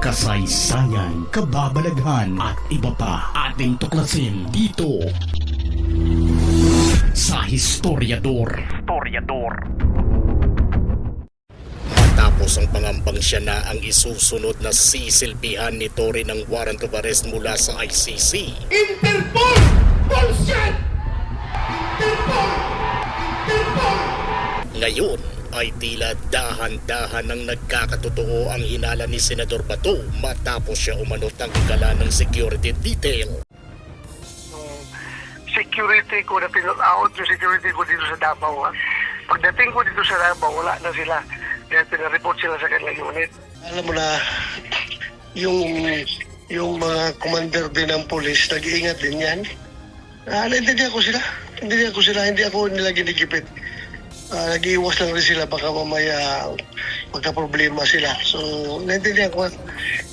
kasaysayan, kababalaghan at iba pa ating tuklasin dito sa Historiador. Historiador. Matapos ang pangambang siya na ang isusunod na sisilbihan ni Tory ng warrant of arrest mula sa ICC. Interpol! Bullshit! Interpol! Interpol! Ngayon ay tila dahan-dahan ng nagkakatotoo ang hinala ni Senador Bato matapos siya umanot ang gala ng security detail. yung security ko na pinot out yung security ko dito sa Davao. Ha? Pagdating ko dito sa Davao, wala na sila. Kaya pinareport sila sa kanilang unit. alam mo na yung yung mga commander din ng police nag-iingat din yan. Ah, naintindihan ko sila. Naintindihan ko sila. Hindi ako nila ginigipit. Ah, nag-iiwas lang rin sila baka mamaya magka-problema sila. So, naintindihan ko.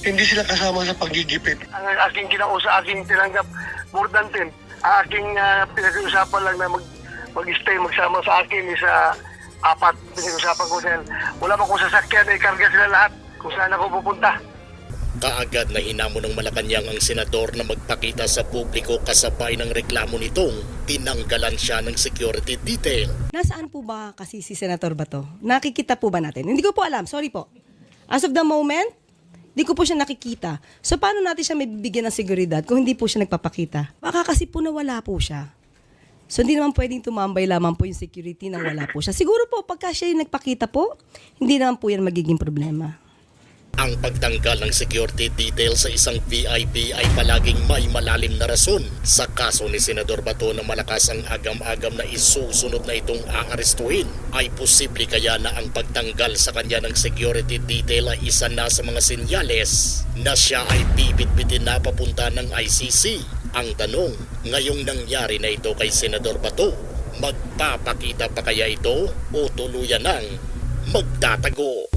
Hindi sila kasama sa paggigipit. Ang aking kinausa, aking tinanggap more than 10. Ang aking uh, pinag-uusapan lang na mag, mag-stay, magsama sa akin is apat. Pinag-uusapan ko dahil wala pa kong sasakyan, eh, karga sila lahat kung saan ako pupunta. Kaagad na hinamon ng Malacanang ang senador na magpakita sa publiko kasabay ng reklamo nitong tinanggalan siya ng security detail. Nasaan po ba kasi si Senator Bato? Nakikita po ba natin? Hindi ko po alam. Sorry po. As of the moment, hindi ko po siya nakikita. So, paano natin siya may bibigyan ng seguridad kung hindi po siya nagpapakita? Baka kasi po nawala po siya. So, hindi naman pwedeng tumambay lamang po yung security nang wala po siya. Siguro po, pagka siya yung nagpakita po, hindi naman po yan magiging problema. Ang pagtanggal ng security detail sa isang VIP ay palaging may malalim na rason sa kaso ni Senador Bato na malakas ang agam-agam na isusunod na itong aarestuhin. Ay posible kaya na ang pagtanggal sa kanya ng security detail ay isa na sa mga senyales na siya ay bibit-bitin na papunta ng ICC. Ang tanong, ngayong nangyari na ito kay Senador Bato, magpapakita pa kaya ito o tuluyan ng magtatago?